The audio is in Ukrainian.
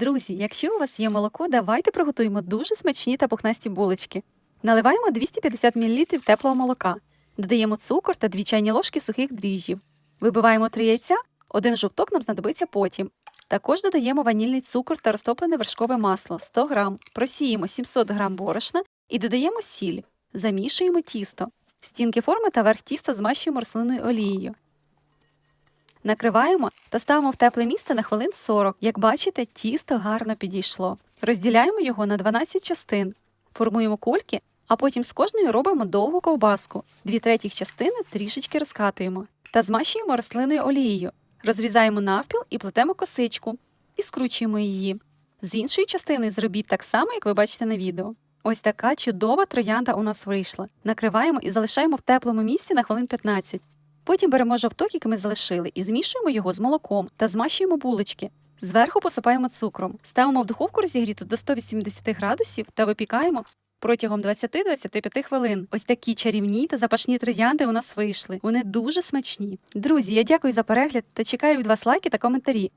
Друзі, якщо у вас є молоко, давайте приготуємо дуже смачні та пухнасті булочки. Наливаємо 250 мл теплого молока, додаємо цукор та 2 чайні ложки сухих дріжджів. Вибиваємо 3 яйця, один жовток нам знадобиться потім. Також додаємо ванільний цукор та розтоплене вершкове масло 100 г, просіємо 700 г борошна і додаємо сіль. Замішуємо тісто. Стінки форми та верх тіста змащуємо рослинною олією. Накриваємо та ставимо в тепле місце на хвилин 40. Як бачите, тісто гарно підійшло. Розділяємо його на 12 частин, формуємо кульки, а потім з кожної робимо довгу ковбаску. Дві третіх частини трішечки розкатуємо та змащуємо рослинною олією. Розрізаємо навпіл і плетемо косичку і скручуємо її. З іншої частини зробіть так само, як ви бачите на відео. Ось така чудова троянда у нас вийшла. Накриваємо і залишаємо в теплому місці на хвилин 15. Потім беремо жовток, який ми залишили, і змішуємо його з молоком та змащуємо булочки. Зверху посипаємо цукром. Ставимо в духовку розігріту до 180 градусів та випікаємо протягом 20-25 хвилин. Ось такі чарівні та запашні троянди у нас вийшли. Вони дуже смачні. Друзі, я дякую за перегляд та чекаю від вас лайки та коментарі.